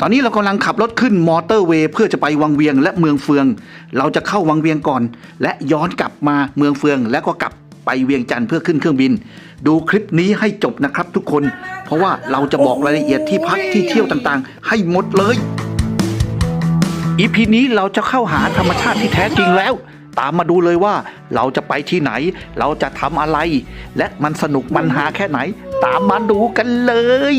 ตอนนี้เรากำลังขับรถขึ้นมอเตอร์เวย์เพื่อจะไปวังเวียงและเมืองเฟือง เราจะเข้าวังเวียงก่อน และย้อนกลับมาเมืองเฟือง แล้วก็กลับไปเวียงจันทร์เพื่อขึ้นเครื่องบิน ดูคลิปนี้ให้จบนะครับทุกคน เพราะว่าเราจะบอกรายละเอียดที่พักที่เที่ยวต่างๆ ให้หมดเลยอีพีนี้เราจะเข้าหาธรรมชาติที่แท้จริงแล้ว ตามมาดูเลยว่าเราจะไปที่ไหน เราจะทำอะไร และมันสนุกมันหาแค่ไหน ตามมาดูกันเลย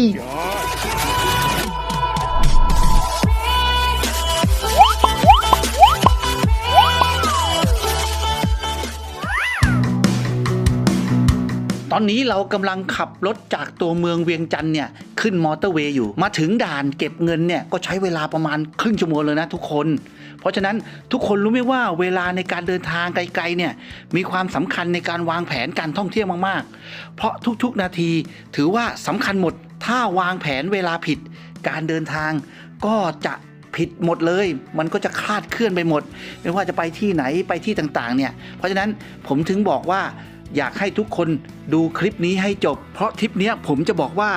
อนนี้เรากำลังขับรถจากตัวเมืองเวียงจันทร์เนี่ยขึ้นมอเตอร์เวย์อยู่ มาถึงด่านเก็บเงินเนี่ยก็ใช้เวลาประมาณครึ่งชั่วโมงเลยนะทุกคน เพราะฉะนั้นทุกคนรู้ไหมว่าเวลาในการเดินทางไกลๆเนี่ยมีความสำคัญในการวางแผนการท่องเที่ยวมากๆ เพราะทุกๆนาทีถือว่าสำคัญหมดถ้าวางแผนเวลาผิด การเดินทางก็จะผิดหมดเลย มันก็จะคลาดเคลื่อนไปหมด ไม่ว่าจะไปที่ไหนไปที่ต่างๆเนี่ยเพราะฉะนั้นผมถึงบอกว่า อยากให้ทุกคนดูคลิปนี้ให้จบ เพราะทริปนี้ผมจะบอกว่า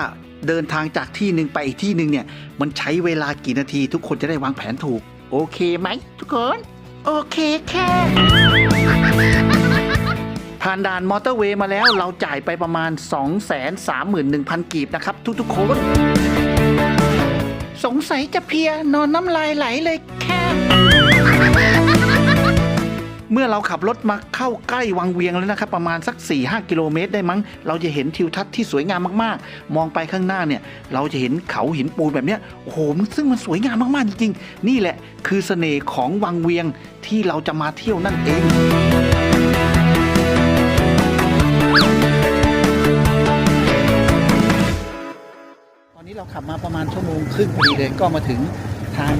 เดินทางจากที่หนึ่งไปอีกที่หนึ่งเนี่ย มันใช้เวลากี่นาทีทุกคนจะได้วางแผนถูก โอเคไหมทุกคน โอเคแค่ผ่านด่านมอเตอร์เวย์มาแล้วเราจ่ายไปประมาณ 231,000 กีบนะครับ ทุกๆคน สงสัยจะเพียนอนน้ำลายไหลเลยแค่ เมื่อเราขับรถมาเข้าใกล้วังเวียงแล้วนะครับ ประมาณสัก 4-5 กิโลเมตรได้มั้ง เราจะเห็นทิวทัศน์ที่สวยงามมากๆ มองไปข้างหน้าเนี่ยเราจะเห็นเขาหินปูนแบบเนี้ยโอ้โหมซึ่งมันสวยงามมากๆจริงๆ นี่แหละคือเสน่ห์ของวังเวียงที่เราจะมาเที่ยวนั่นเองตอนนี้เราขับมาประมาณชั่วโมงครึ่งพอดีเลยก็มาถึงทาง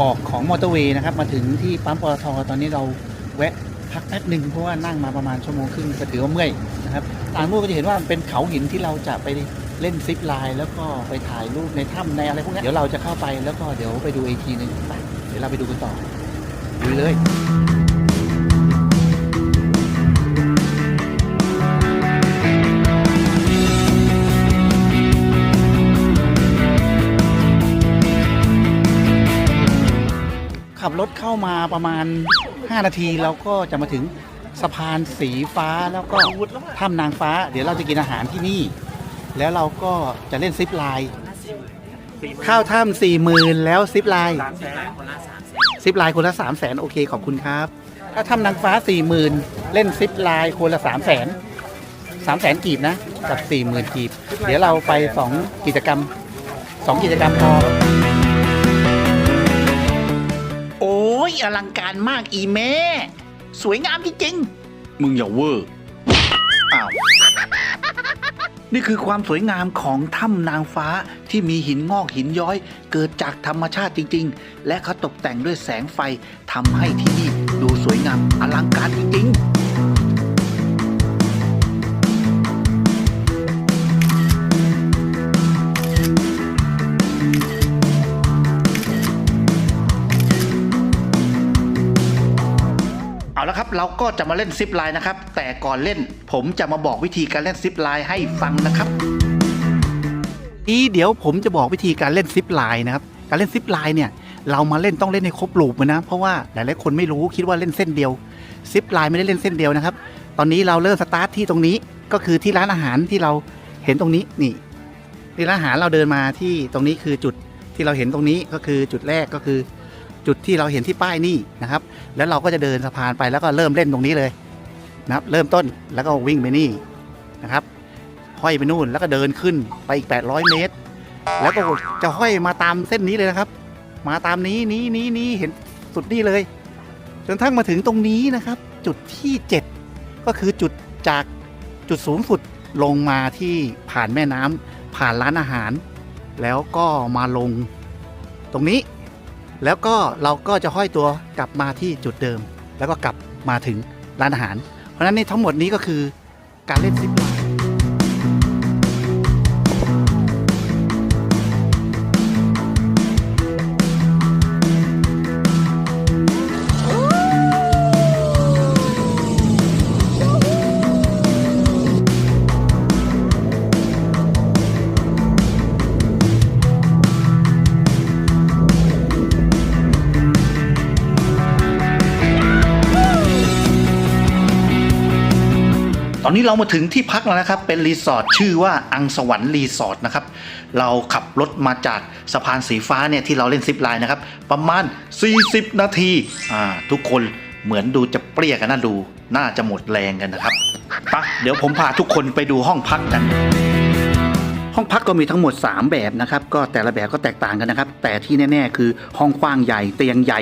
ออกของมอเตอร์เวย์นะครับ มาถึงที่ปั๊มปตทตอนนี้เรา แวะพักแป๊บหนึ่งเพราะว่านั่งมาประมาณชั่วโมงครึ่งก็ถือว่าเมื่อยนะครับทางนู้นก็จะเห็นว่ามันเป็นเขาหินที่เราจะไปเล่นซิปไลน์แล้วก็ไปถ่ายรูปในถ้ำในอะไรพวกนี้เดี๋ยวเราจะเข้าไปแล้วก็เดี๋ยวไปดูอีกทีหนึ่งไปเดี๋ยวเราไปดูกันต่อดูเลยขับรถเข้ามาประมาณ 5 นาทีเราก็จะมาถึงสะพานสีฟ้าแล้วก็ถ้ำนางฟ้า เดี๋ยวเราจะกินอาหารที่นี่ แล้วเราก็จะเล่นซิปไลน์เข้าถ้ำสี่หมื่นแล้วซิปไลน์ซิปไลน์คนละสามแสนโอเคขอบคุณครับ ถ้าถ้ำนางฟ้าสี่หมื่นเล่นซิปไลน์คนละสามแสนสามแสนกีบนะ กับสี่หมื่นกีบ เดี๋ยวเราไปสองกิจกรรมสองกิจกรรมพอ ยอลังการมากอีแม่ สวยงามจริงๆมึงอย่าเวอร์อ้าวนี่คือความสวยงามของถ้ำนางฟ้าที่มีหินงอกหินย้อย เกิดจากธรรมชาติจริง ๆ และเขาตกแต่งด้วยแสงไฟทำให้ที่นี่ดูสวยงามอลังการจริงๆ เอาละครับ เราก็จะมาเล่นซิปไลน์นะครับ แต่ก่อนเล่นผมจะมาบอกวิธีการเล่นซิปไลน์ให้ฟังนะครับนี่เดี๋ยวผมจะบอกวิธีการเล่นซิปไลน์นะครับ การเล่นซิปไลน์เนี่ย เรามาเล่นต้องเล่นในครบลูปนะ เพราะว่าหลายๆคนไม่รู้คิดว่าเล่นเส้นเดียวซิปไลน์ไม่ได้เล่นเส้นเดียวนะครับ ตอนนี้เราเริ่มสตาร์ทที่ตรงนี้ก็คือที่ร้านอาหารที่เราเห็นตรงนี้นี่ที่ร้านอาหารเราเดินมาที่ตรงนี้คือจุดที่เราเห็นตรงนี้ก็คือจุดแรกก็คือ จุดที่เราเห็นที่ป้ายนี่นะครับ แล้วเราก็จะเดินสะพานไปแล้วก็เริ่มเล่นตรงนี้เลยนะครับ เริ่มต้นแล้วก็วิ่งไปนี่นะครับห้อยไปนู่นแล้วก็เดินขึ้นไปอีก 800 เมตร แล้วก็จะห้อยมาตามเส้นนี้เลยนะครับ มาตามนี้นี้นี้นี้เห็นสุดนี่เลย จนทั้งมาถึงตรงนี้นะครับ จุดที่ 7 ก็คือจุดจากจุดสูงสุดลงมาที่ผ่านแม่น้ำผ่านร้านอาหาร แล้วก็มาลงตรงนี้ แล้วก็เราก็จะห้อยตัวกลับมาที่จุดเดิม แล้วก็กลับมาถึงร้านอาหาร เพราะฉะนั้นในทั้งหมดนี้ก็คือการเล่นซิป ตอนนี้เรามาถึงที่พักแล้วนะครับ เป็นรีสอร์ทชื่อว่าอังสวรรค์รีสอร์ทนะครับ เราขับรถมาจากสะพานสีฟ้าเนี่ยที่เราเล่นซิปไลน์นะครับ ประมาณ 40 นาทีอ่าทุกคนเหมือนดูจะเปรี้ยกันน่าดู น่าจะหมดแรงกันนะครับปะเดี๋ยวผมพาทุกคนไปดูห้องพักกัน ห้องพักก็มีทั้งหมด 3 แบบนะครับ ก็แต่ละแบบก็แตกต่างกันนะครับ แต่ที่แน่ ๆ คือห้องกว้างใหญ่เตียงใหญ่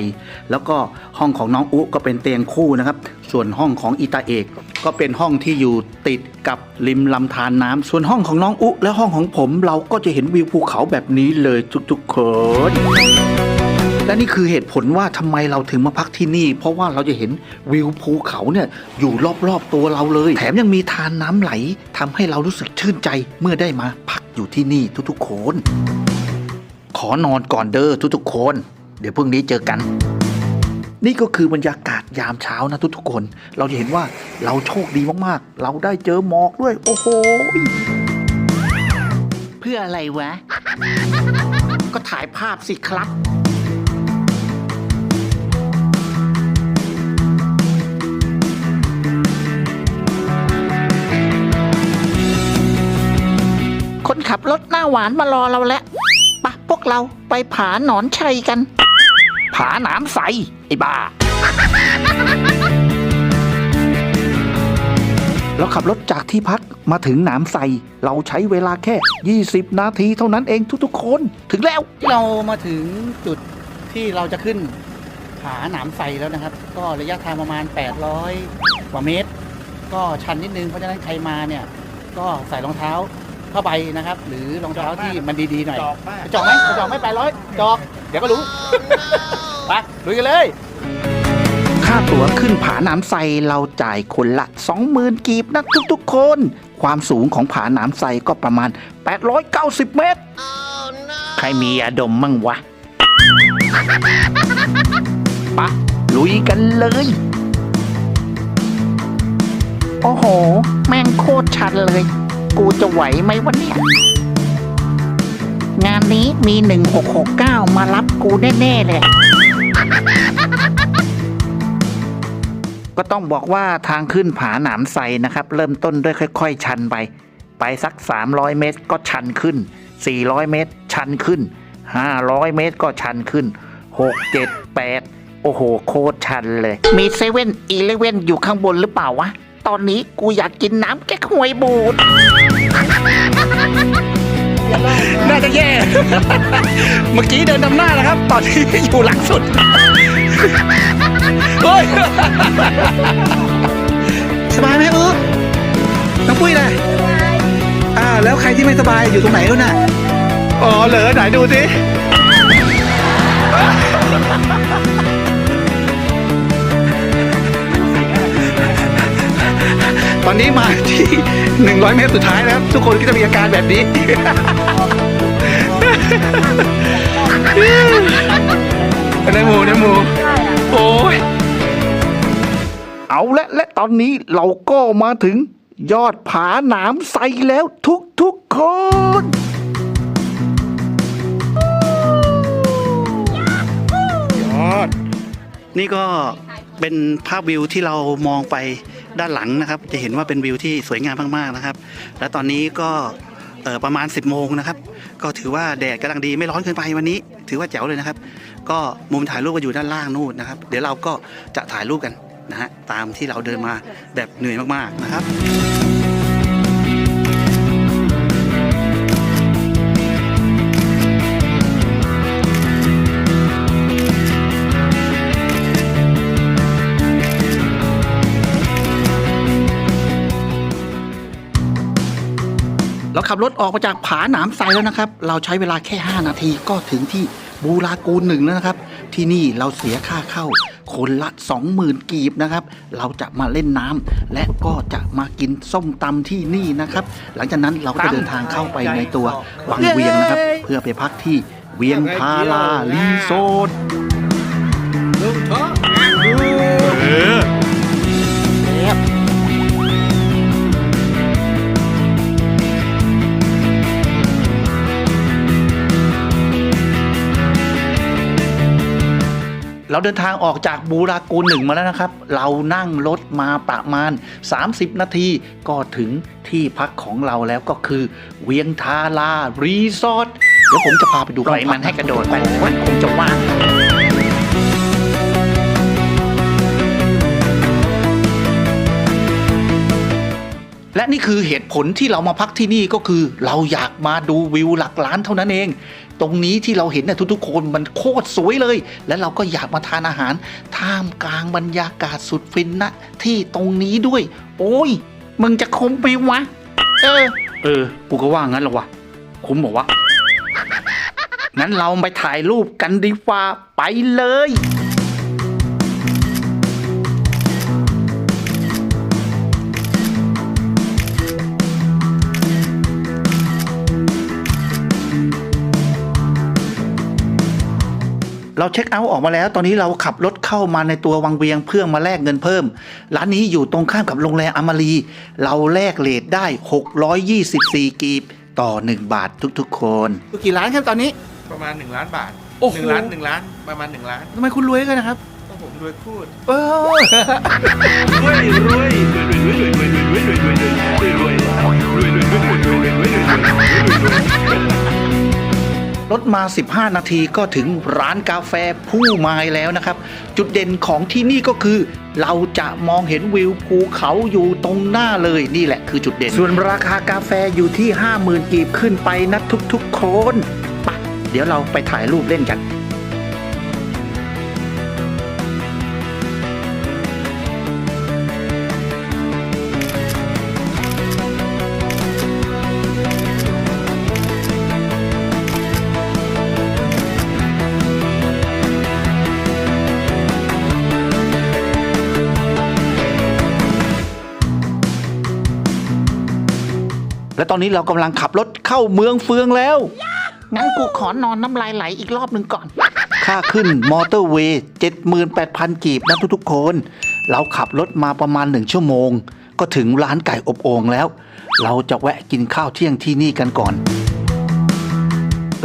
แล้วก็ห้องของน้องอุก็เป็นเตียงคู่นะครับ ส่วนห้องของอีตาเอกก็เป็นห้องที่อยู่ติดกับริมลำธารน้ำส่วนห้องของน้องอุและห้องของผมเราก็จะเห็นวิวภูเขาแบบนี้เลยทุกๆคน และนี่คือเหตุผลว่าทำไมเราถึงมาพักที่นี่ เพราะว่าเราจะเห็นวิวภูเขาเนี่ยอยู่รอบๆตัวเราเลย แถมยังมีทานน้ำไหลทำให้เรารู้สึกชื่นใจเมื่อได้มาพักอยู่ที่นี่ทุกๆคน ขอนอนก่อนเด้อทุกๆคน เดี๋ยวพรุ่งนี้เจอกันนี่ก็คือบรรยากาศยามเช้านะทุกๆคน เราจะเห็นว่าเราโชคดีมากๆ เราได้เจอหมอกด้วย โอ้โห เพื่ออะไรวะ ก็ถ่ายภาพสิครับ ขับรถหน้าหวานมารอเราแล้วปะพวกเราไปผาหนอนชัยกัน ผาหนามใส ไอ้บ้า เราขับรถจากที่พักมาถึงหนามใส เราใช้เวลาแค่ 20 นาทีเท่านั้นเองทุกๆคน ถึงแล้ว เรามาถึงจุดที่เราจะขึ้นผาหนามใสแล้วนะครับ ก็ระยะทางประมาณ 800 กว่าเมตร ก็ชันนิดนึง เพราะฉะนั้นใครมาเนี่ย ก็ใส่รองเท้า ผ้าใบนะครับ หรือรองเท้าที่มันดีๆหน่อยจอกมาก จอกไหมจอกไหมแปดร้อยจอก เดี๋ยวก็รู้ ไปลุยกันเลย ค่าตั๋วขึ้นผาหนามไซเราจ่ายคนละ 20,000 กีบนะทุกๆคน ความสูงของผาหนามไซก็ประมาณ 890 เมตร ใครมียาดมมั่งวะ ปะลุยกันเลย โอ้โห แม่งโคตรชันเลย กูจะไหวไหมวะเนี่ย งานนี้มี 1669 มารับกูแน่ๆเลย ก็ต้องบอกว่าทางขึ้นผาหนามไซนะครับ เริ่มต้นด้วยค่อย ๆ ชันไป ไปสัก 300 เมตรก็ชันขึ้น 400 เมตร ชันขึ้น 500 เมตรก็ชันขึ้น 6 7 8 โอ้โห โคตรชันเลย มีเซเว่นอีเลเว่นอยู่ข้างบนหรือเปล่าวะ ตอนนี้กูอยากกินน้ำแก้หวยบูด น่าจะแย่ เมื่อกี้เดินนำหน้านะครับ ตอนนี้อยู่หลังสุดเฮ้ยสบายไหมเออน้องปุ้ยนะอ่า แล้วใครที่ไม่สบายอยู่ตรงไหนแล้วน่ะ อ๋อ เหรอไหนดูสิ ตอนนี้มาที่ 100 เมตรสุดท้ายแล้ว ทุกคนก็จะมีอาการแบบนี้ ในหมูในหมูโอ้ยเอาละและตอนนี้เราก็มาถึงยอดผาหนามใสแล้วทุกทุกๆคนยอด นี่ก็เป็นภาพวิวที่เรามองไป ด้านหลังนะครับ จะเห็นว่าเป็นวิวที่สวยงามมากๆนะครับ และตอนนี้ก็ประมาณ 10 โมงนะครับ ก็ถือว่าแดดกำลังดีไม่ร้อนเกินไปวันนี้ ถือว่าแจ๋วเลยนะครับ ก็มุมถ่ายรูปก็อยู่ด้านล่างนู่นนะครับ เดี๋ยวเราก็จะถ่ายรูปกันนะฮะตามที่เราเดินมาแบบเหนื่อยมากๆนะครับ เราขับรถออกมาจากผาหนามไซแล้วนะครับ เราใช้เวลาแค่ 5 นาทีก็ถึงที่บูรากูลหนึ่งแล้วนะครับ ที่นี่เราเสียค่าเข้า คนละ 20,000 กีบนะครับ เราจะมาเล่นน้ำและก็จะมากินส้มตำที่นี่นะครับ หลังจากนั้นเราก็จะเดินทางเข้าไปในตัววังเวียงนะครับ เพื่อไปพักที่เวียงพารารีโซดลุงท้ เราเดินทางออกจากบูรากูหนึ่งมาแล้วนะครับ เรานั่งรถมาประมาณ 30 นาทีก็ถึงที่พักของเราแล้วก็คือ เวียงทารารีสอร์ทเดี๋ยวผมจะพาไปดูปล่อยมันให้กระโดดไปมันคงจะว่าง และนี่คือเหตุผลที่เรามาพักที่นี่ก็คือ เราอยากมาดูวิวหลักล้านเท่านั้นเอง ตรงนี้ที่เราเห็นเนี่ยทุกๆ คนมันโคตรสวยเลย และเราก็อยากมาทานอาหาร ท่ามกลางบรรยากาศสุดฟินนะที่ตรงนี้ด้วย โอ้ย มึงจะคุ้มไหมวะ เออ เออ กูก็ว่างั้นหรอวะ คุ้มบอกว่างั้นเราไปถ่ายรูปกันดีกว่าไปเลย เราเช็คเอาท์ออกมาแล้ว ตอนนี้เราขับรถเข้ามาในตัววังเวียงเพื่อมาแลกเงินเพิ่ม ร้านนี้อยู่ตรงข้ามกับโรงแรมอมารี เราแลกเลทได้ 624 กีบต่อ 1 บาททุกๆ คนกี่ล้านครับตอนนี้ ประมาณ 1 ล้านบาทโอ้โห หนึ่งล้านหนึ่งล้านประมาณ 1 ล้านทำไมคุณรวยกันนะครับ ก็ผมรวยพูด เออ รถมา 15 นาทีก็ถึงร้านกาแฟผู้ไม้แล้วนะครับ จุดเด่นของที่นี่ก็คือ เราจะมองเห็นวิวภูเขาอยู่ตรงหน้าเลยนี่แหละคือจุดเด่น ส่วนราคากาแฟอยู่ที่ 50,000กีบขึ้นไปนะทุกๆ คนไปะเดี๋ยวเราไปถ่ายรูปเล่นกัน และตอนนี้เรากำลังขับรถเข้าเมืองเฟืองแล้ว งั้นกูขอนอนน้ำลายไหลอีกรอบหนึ่งก่อน ค่าขึ้นมอเตอร์เวย์78,000 กีบนะทุกๆคน เราขับรถมาประมาณหนึ่งชั่วโมง ก็ถึงร้านไก่อบโอ่งแล้ว เราจะแวะกินข้าวเที่ยงที่นี่กันก่อน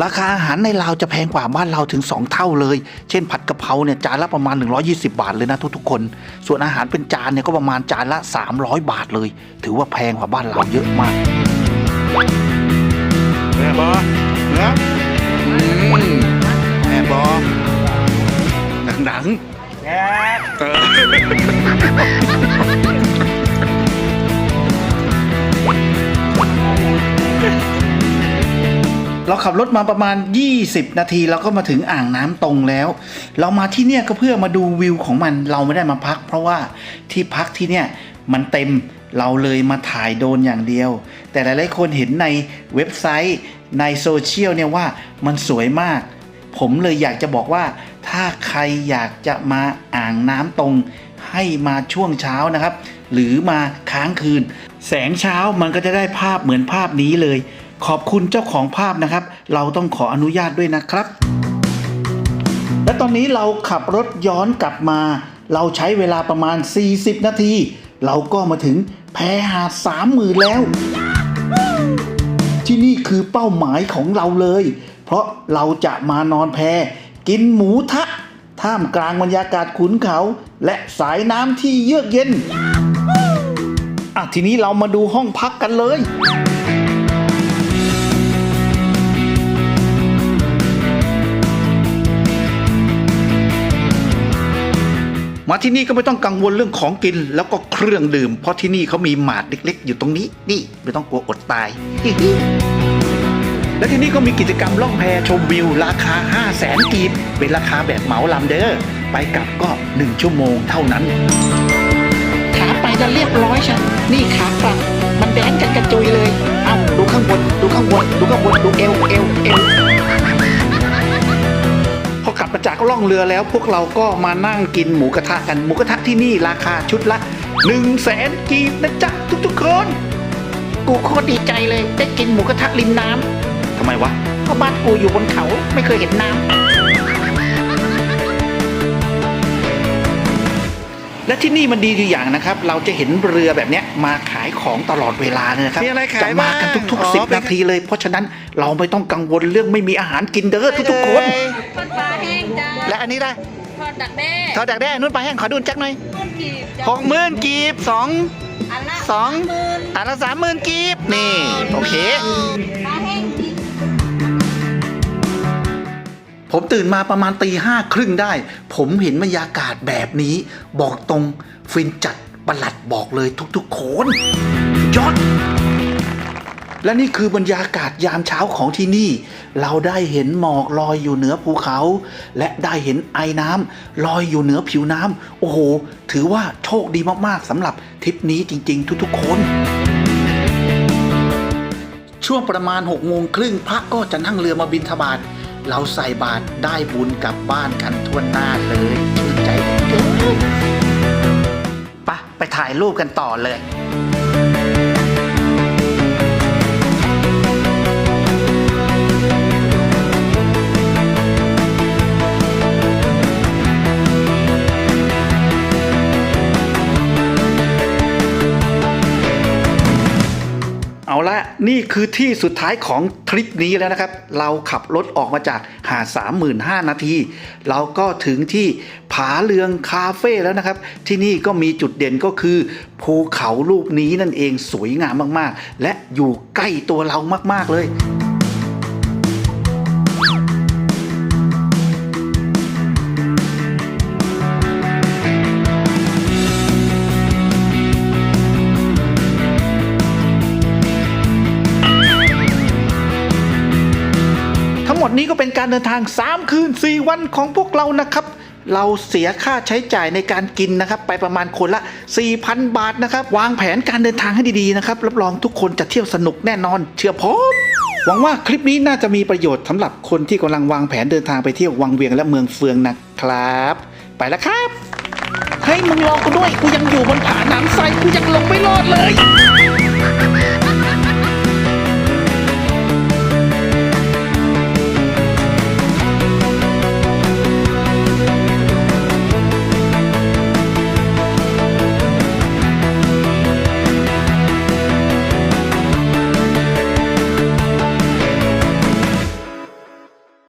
ราคาอาหารในลาวจะแพงกว่าบ้านเราถึง 2 เท่าเลย เช่นผัดกะเพราเนี่ยจานละประมาณ 120 บาทเลยนะทุกๆคน ส่วนอาหารเป็นจานเนี่ยก็ประมาณจานละ 300 บาทเลย ถือว่าแพงกว่าบ้านเราเยอะมาก แม่บอเนื้อแม่บอหนังแง่เราขับรถมาประมาณ 20 นาทีเราก็มาถึงอ่างน้ำตรงแล้ว เรามาที่เนี่ยก็เพื่อมาดูวิวของมันเราไม่ได้มาพัก เพราะว่าที่พักที่เนี่ย มันเต็มเราเลยมาถ่ายโดนอย่างเดียว แต่หลายๆคนเห็นในเว็บไซต์ในโซเชียลเนี่ยว่ามันสวยมาก ผมเลยอยากจะบอกว่า ถ้าใครอยากจะมาอ่างน้ำตรง ให้มาช่วงเช้านะครับ หรือมาค้างคืน แสงเช้ามันก็จะได้ภาพเหมือนภาพนี้เลย ขอบคุณเจ้าของภาพนะครับ เราต้องขออนุญาตด้วยนะครับ และตอนนี้เราขับรถย้อนกลับมา เราใช้เวลาประมาณ 40 นาที เราก็มาถึงแพหาดสามหมื่นแล้ว ที่นี่คือเป้าหมายของเราเลย เพราะเราจะมานอนแพ กินหมูทะ ท่ามกลางบรรยากาศขุนเขา และสายน้ำที่เยือกเย็นอะทีนี้เรามาดูห้องพักกันเลย มาที่นี่ก็ไม่ต้องกังวลเรื่องของกินแล้วก็เครื่องดื่ม เพราะที่นี่เขามีหมาดเล็ก ๆ อยู่ตรงนี้ นี่ไม่ต้องกลัวอดตาย และที่นี่ก็มีกิจกรรมล่องแพชมวิว ราคา 5 0 0แสนกีบเป็นราคาแบบเหมาลำเด้อไปกลับก็ 1 ชั่วโมงเท่านั้นขาไปจะเรียบร้อยใช่นี่ขากลับมันแดนกันกระจุยเลย เอ้าดูข้างบน ดูข้างบน ดูข้างบน ดูเอวเอวเอว ลับมาจากล่องเรือแล้ว พวกเราก็มานั่งกินหมูกระทะกันหมูกระทะที่นี่ราคาชุดละ1นึ่งแสนกีบนะจ๊ะทุกๆคน กูโคตรดีใจเลยได้กินหมูกระทะริมน้ทำไมวะำเพราะบ้านกูอยู่บนเขาไม่เคยเห็นน้ำและที่นี่มันดีอยู่อย่างนะครับ เราจะเห็นเรือแบบเนี้ยมาขายของตลอดเวลาเลยนะครับมีอะไรขายจะมากันทุกบ้างๆสิบอ๋อนาทีเลย เพราะฉะนั้นเราไม่ต้องกังวลเรื่องไม่มีอาหารกินเด้อทุกๆคนปลาแห้งจ้าและ อันนี้ได้ทอดดักแด้ทอดดักแด้นุ่นปลาแห้งขอดูจักหน่อยต้นกีบจะหกหมื่นกีบสองอันละสองหมื่นอันละสามหมื่นกีบนี่โอเคปลาแห้งกินผมตื่นมาประมาณตีห้าครึ่งได้ ผมเห็นบรรยากาศแบบนี้ บอกตรงฟินจัดประหลัดบอกเลยทุกๆคนยอด และนี่คือบรรยากาศยามเช้าของที่นี่ เราได้เห็นหมอกลอยอยู่เหนือภูเขา และได้เห็นไอ้น้ำลอยอยู่เหนือผิวน้ำโอ้โห ถือว่าโชคดีมากๆสำหรับทริปนี้จริง ๆ ทุกๆ คน ช่วงประมาณ6กโมงครึ่งพระก็จะนั่งเรือมาบินทบาทเราใส่บาตรได้บุญกลับบ้านกันทั่วหน้าเลยชื่นใจเกินปะไปถ่ายรูปกันต่อเลย นี่คือที่สุดท้ายของทริปนี้แล้วนะครับ เราขับรถออกมาจากหาด35,000 นาที เราก็ถึงที่ผาเลืองคาเฟ่แล้วนะครับ ที่นี่ก็มีจุดเด่นก็คือ ภูเขาลูกนี้นั่นเองสวยงามมากๆ และอยู่ใกล้ตัวเรามากๆเลย การเดินทาง 3 คืน 4 วันของพวกเรานะครับ เราเสียค่าใช้จ่ายในการกินนะครับ ไปประมาณคนละ 4,000 บาทนะครับ วางแผนการเดินทางให้ดีๆนะครับ รับรองทุกคนจะเที่ยวสนุกแน่นอน เชื่อผมหวังว่าคลิปนี้น่าจะมีประโยชน์สำหรับคนที่กำลังวางแผนเดินทางไปเที่ยววังเวียงและเมืองเฟืองนะครับ ไปแล้วครับเฮ้มึงรอกูด้วยกูยังอยู่บนผาหนามไซกูยังลงไม่รอดเลย